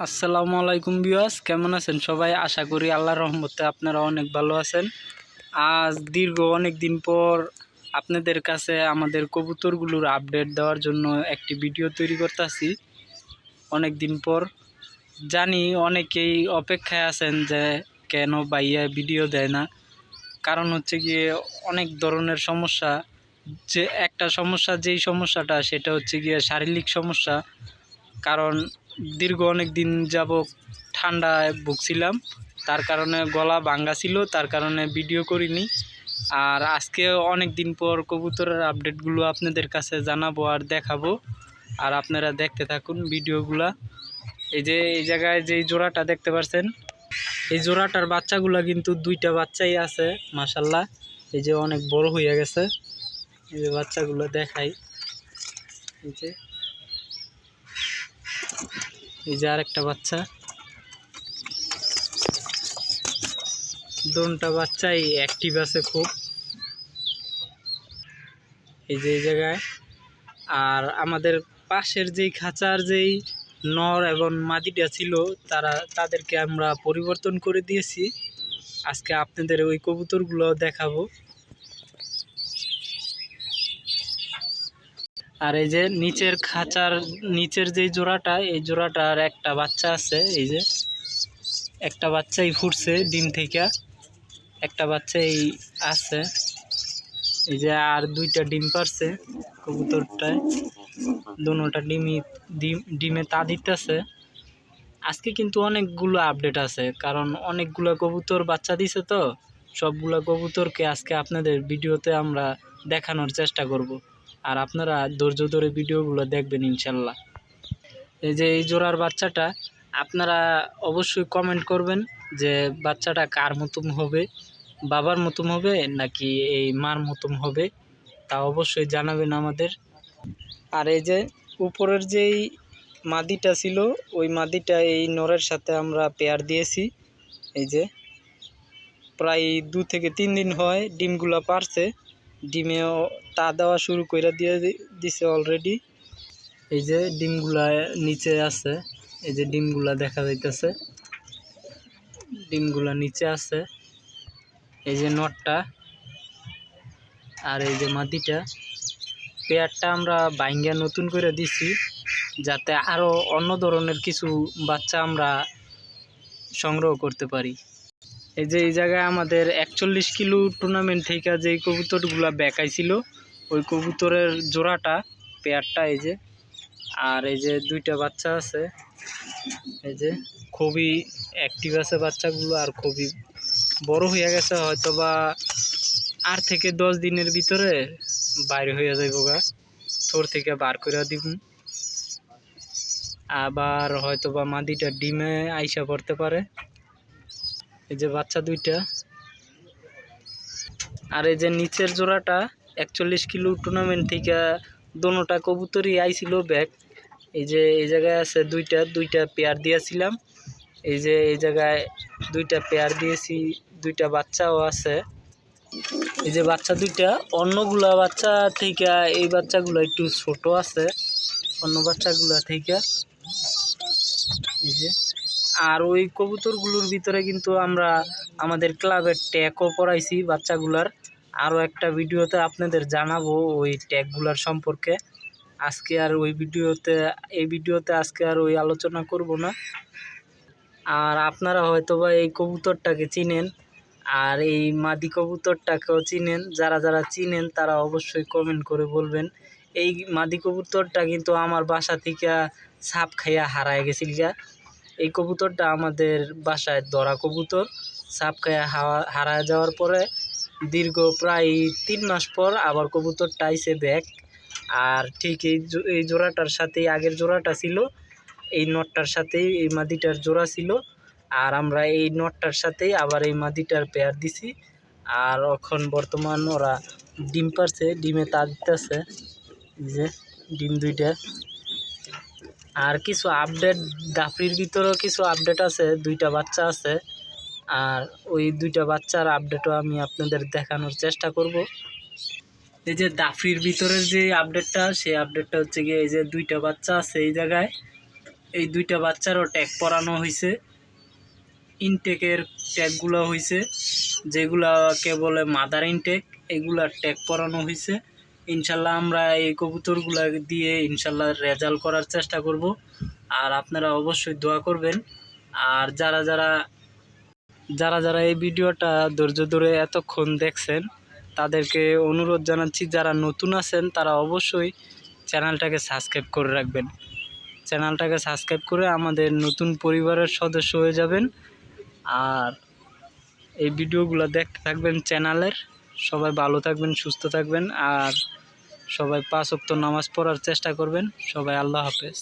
আসসালামু আলাইকুম বিয়াস কেমন আছেন সবাই? আশা করি আল্লাহর রহমতে আপনারা অনেক ভালো আছেন। আজ দীর্ঘ অনেক দিন পর আপনাদের কাছে আমাদের কবুতরগুলোর আপডেট দেওয়ার জন্য একটি ভিডিও তৈরি করতেছি। অনেক দিন পর জানি অনেকেই অপেক্ষায় আছেন যে কেন বাইয়া ভিডিও দেয় না। কারণ হচ্ছে গিয়ে অনেক ধরনের সমস্যা, যে একটা সমস্যা, যেই সমস্যাটা, সেটা হচ্ছে গিয়ে শারীরিক সমস্যা। কারণ দীর্ঘ অনেক দিন যাব ঠান্ডায় ভুগছিলাম। তার কারণে গলা ভাঙ্গা ছিল, তার কারণে ভিডিও করিনি। আর আজকে অনেক দিন পর কবুতরের আপডেটগুলো আপনাদের কাছে জানাব আর দেখাবো। আর আপনারা দেখতে থাকুন ভিডিওগুলা এই যে, এই জায়গায় যে জোড়াটা দেখতে পাচ্ছেন এই জোড়াটার বাচ্চাগুলা কিন্তু দুইটা বাচ্চাই আছে মাসাল্লাহ এই যে অনেক বড় হয়ে গেছে। এই যে বাচ্চাগুলো দেখাই। এই যে। এই যে আরেকটা বাচ্চা। দোনটা বাচ্চাই অ্যাক্টিভ আছে খুব। এই যে এই জায়গায়। আর আমাদের পাশের যেই খাঁচার যেই নর এবং মাদিটা ছিল, তারা, তাদেরকে আমরা পরিবর্তন করে দিয়েছি। আজকে আপনাদের ওই কবুতরগুলো দেখাবো। আর এই যে নিচের খাঁচার নিচের যে জোড়াটা, এই জোড়াটার একটা বাচ্চা আছে, এই যে একটা বাচ্চাই ফুটছে ডিম থেকে, একটা বাচ্চাই আছে, এই যে আর দুইটা ডিম পারছে কবুতরটায়। দুটা ডিমই ডিম, ডিমে তা দিতেছে। আজকে কিন্তু অনেকগুলো আপডেট আছে, কারণ অনেকগুলো কবুতর বাচ্চা দিছে তো, সবগুলো কবুতরকে আজকে আপনাদের ভিডিওতে আমরা দেখানোর চেষ্টা করব। আর আপনারা ধৈর্য ধরে ভিডিওগুলো দেখবেন ইনশাল্লাহ। এই যে এই জোড়ার বাচ্চাটা, আপনারা অবশ্যই কমেন্ট করবেন যে বাচ্চাটা কার মতন হবে, বাবার মতন হবে নাকি এই মার মতন হবে, তা অবশ্যই জানাবেন আমাদের। আর এই যে উপরের যেই মাদিটা ছিল, ওই মাদিটা এই নরের সাথে আমরা পেয়ার দিয়েছি। এই যে প্রায় দু থেকে তিন দিন হয় ডিমগুলো পারছে। ডিমেও তা দেওয়া শুরু করে দিয়ে দিছে অলরেডি এই যে ডিমগুলা নিচে আছে, এই যে ডিমগুলা দেখা যাইতেছে। ডিমগুলা নিচে আছে। এই যে নটটা আর এই যে মাটিটা। পেয়ারটা আমরা বাইঙ্গা নতুন করে দিছি, যাতে আরও অন্য ধরনের কিছু বাচ্চা আমরা সংগ্রহ করতে পারি। এই যে এই জায়গায় আমাদের একচল্লিশ কিলো টুর্নামেন্ট থেকে যেই কবুতরগুলো বেকাইছিল, ওই কবুতরের জোড়াটা, পেয়ারটা এই যে, আর এই যে দুইটা বাচ্চা আছে, এই যে খুবই অ্যাক্টিভ আছে বাচ্চাগুলো আর খুবই বড় হয়ে গেছে হয়তো বা আট থেকে দশ দিনের ভিতরে বাইরে হয়ে যাইব গা। তোর থেকে বার করে দিব। আবার হয়তো বা মাদিটা ডিমে আইসা পড়তে পারে। এই যে বাচ্চা দুইটা। আর এই যে নিচের জোড়াটা, একচল্লিশ কিলো টুর্নামেন্ট থেকে দোনোটা কবুতরই আইছিল ব্যাগ এই যে এই জায়গায় আছে দুইটা দুইটা পেয়ার দিয়েছিলাম। এই যে এই জায়গায় দুইটা পেয়ার দিয়েছি, দুইটা বাচ্চাও আছে। এই যে বাচ্চা দুইটা, অন্যগুলা বাচ্চা থেকে এই বাচ্চাগুলো একটু ছোট আছে। অন্য বাচ্চাগুলা থেকে। এই যে আর ওই কবুতরগুলোর ভিতরে কিন্তু আমরা আমাদের ক্লাবের ট্যাগও পড়াইছি বাচ্চাগুলার। আরও একটা ভিডিওতে আপনাদের জানাব ওই ট্যাগগুলার সম্পর্কে। আজকে আর ওই ভিডিওতে, এই ভিডিওতে আজকে আর ওই আলোচনা করব না। আর আপনারা হয়তো বা এই কবুতরটাকে চিনেন, আর এই মাদি কবুতরটাকেও চিনেন। যারা যারা চিনেন তারা অবশ্যই কমেন্ট করে বলবেন। এই মাদি কবুতরটা কিন্তু আমার বাসা থেকে সাপ খাইয়া হারায় গেছিল গা। এই কবুতরটা আমাদের বাসায় ধরা কবুতর, সাপ খাইয়া হাওয়া, হারায় যাওয়ার পরে দীর্ঘ প্রায় তিন মাস পর আবার কবুতরটা আইসে ব্যাক আর ঠিক এই এই জোড়াটার সাথেই আগের জোড়াটা ছিল, এই নটটার সাথেই এই মাদিটার জোড়া ছিল। আর আমরা এই নটটার সাথেই আবার এই মাদিটার পেয়ার দিছি। আর এখন বর্তমান ওরা ডিম পারছে, ডিমে তা দিতেছে। যে, ডিম দুইটা। আর কিছু আপডেট দাফরির ভিতরেও কিছু আপডেট আছে, দুইটা বাচ্চা আছে। আর ওই দুইটা বাচ্চার আপডেটও আমি আপনাদের দেখানোর চেষ্টা করব। এই যে দাফরির ভিতরের যে আপডেটটা সেই আপডেটটা হচ্ছে গিয়ে এই যে দুইটা বাচ্চা আছে এই জায়গায়। এই দুইটা বাচ্চারও ট্যাগ পরানো হয়েছে ইনটেকের ট্যাগগুলো হয়েছে যেগুলাকে বলে মাদার ইনটেক এগুলার ট্যাগ পরানো হয়েছে ইনশাল্লাহ আমরা এই কবুতরগুলো দিয়ে ইনশাল্লাহ রেজাল্ট করার চেষ্টা করব। আর আপনারা অবশ্যই দোয়া করবেন। আর যারা যারা যারা যারা এই ভিডিওটা ধৈর্য ধরে এতক্ষণ দেখছেন, তাদেরকে অনুরোধ জানাচ্ছি, যারা নতুন আছেন, তারা অবশ্যই চ্যানেলটাকে সাবস্ক্রাইব করে রাখবেন। চ্যানেলটাকে সাবস্ক্রাইব করে আমাদের নতুন পরিবারের সদস্য হয়ে যাবেন। আর এই ভিডিওগুলো দেখতে থাকবেন চ্যানেলের। সবাই ভালো থাকবেন, সুস্থ থাকবেন আর সবাই পাঁচ অক্ত নামাজ পড়ার চেষ্টা করবেন। সবাই আল্লাহ হাফেজ।